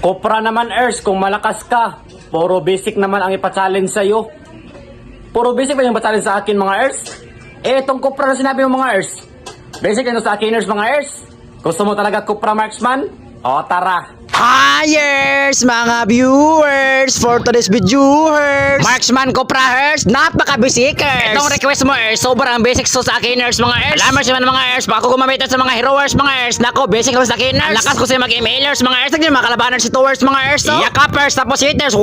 Kopra naman, Ers, kung malakas ka. Puro basic naman ang ipa-challenge sa'yo. Puro basic ba yung ipa-challenge sa akin, mga Ers? Eh, itong Kopra na sinabi mo, mga Ers. Basic ito sa akin, Ers, mga Ers. Gusto mo talaga Kopra Marksman? O, tara. Hires, mga viewers, for today's viewers. Marksman ko prahers, napaka-bisikers. Itong request mo, Ers, sobrang basic so sa akin, Ers, mga Ers. Alam mo siya mga Ers, baka ko gumamit sa mga heroers, mga Ers. Nako, basic ko sa akin, Ers. Lakas ko sa mag-emailers, mga Ers. Naging mga kalabanan si Towers, mga Ers. Oh. Yakapers, tapos hitters.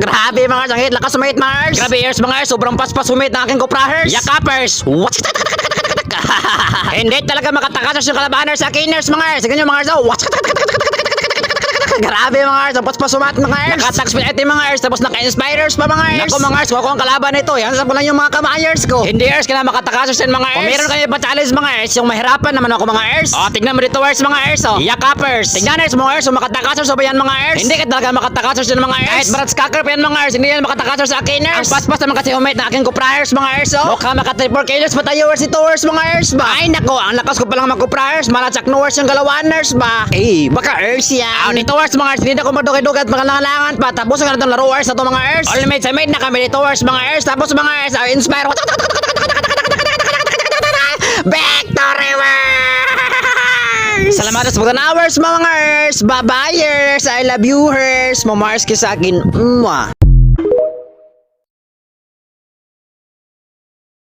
Grabe mga Ers, ang hit, lakas sumit mga Ers. Grabe Ers, mga Ers, sobrang paspas sumit na aking kuprahers. Yakapers. Hindi talaga makatakas yung kalabanan sa akin, Ers, mga Ers. Sige nyo, mga Ers. Oh. Grabe mga Ers, tapos pa sumat mga Ers. Nakatax speed item mga Ers, tapos naka-inspirers pa mga Ers. Nako mga kuha ko ang kalaban nito. Yan sa lang yung mga kamayers ko. Hindi Ers, kailangan makatakasos din mga Ers. Kung meron kayo pa challenge mga Ers, yung mahirapan naman ako mga Ers. O, tignan mo dito Ers mga Ers, o. Yakapers. Tignan Ers mga kung makatakasos ba yan mga Ers? Hindi ka talaga makatakasos din mga Ers. Kahit barat skacker pa yan mga Ers, hindi yan makatakasos sa akin Ers. Ang paspas naman kasi humate na aking kuprahers mga Ers, o. Mukha maka-triple kilos pa tayo Ers ito Ers mga Ers ba? Ay nako, ang lakas ko palang magkuprahers, malachak no Ers yung galawan Ers ba? Eh, baka Ers yan. dito Ers mga Ers, hindi na ako magdugay-dugay at mga pa. Tapos ang ganitong laro Ers, ito mga Ers. All mates, I made na kami dito Ers mga Ers. Tapos mga Ers, ah, inspire. Victory Wars! Salamat sa pagtanawers mga Ers. Bye-bye Ers. I love you Ers. Mamars ka sa akin. Mwah.